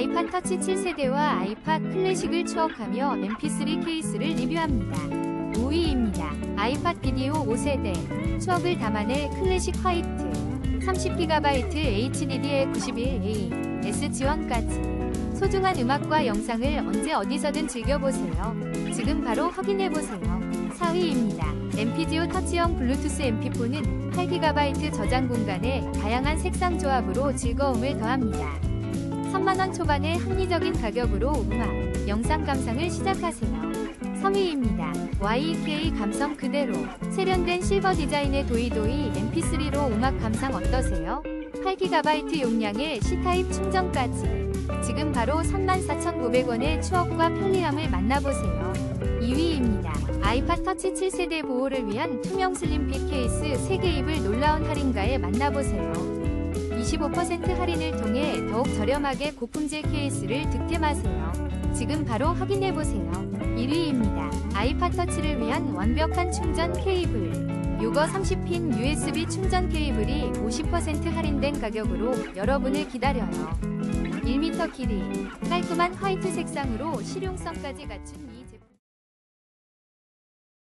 아이팟 터치 7세대와 아이팟 클래식을 추억하며 mp3 케이스를 리뷰합니다. 5위입니다. 아이팟 비디오 5세대 추억을 담아낼 클래식 화이트 30GB HDD에 91A S 지원까지 소중한 음악과 영상을 언제 어디서든 즐겨보세요. 지금 바로 확인해보세요. 4위입니다. MPGO 터치형 블루투스 MP4는 8GB 저장 공간에 다양한 색상 조합으로 즐거움을 더합니다. 3만원 초반의 합리적인 가격으로 음악, 영상 감상을 시작하세요. 3위입니다. YK 감성 그대로 세련된 실버 디자인의 도이도이 MP3로 음악 감상 어떠세요? 8GB 용량의 C타입 충전까지 지금 바로 34,900원의 추억과 편리함을 만나보세요. 2위입니다. 아이팟 터치 7세대 보호를 위한 투명 슬림핏 케이스 3개 입을 놀라운 할인가에 만나보세요. 25% 할인을 통해 더욱 저렴하게 고품질 케이스를 득템하세요. 지금 바로 확인해보세요. 1위입니다. 아이팟 터치를 위한 완벽한 충전 케이블. 요거 30핀 USB 충전 케이블이 50% 할인된 가격으로 여러분을 기다려요. 1m 길이, 깔끔한 화이트 색상으로 실용성까지 갖춘 이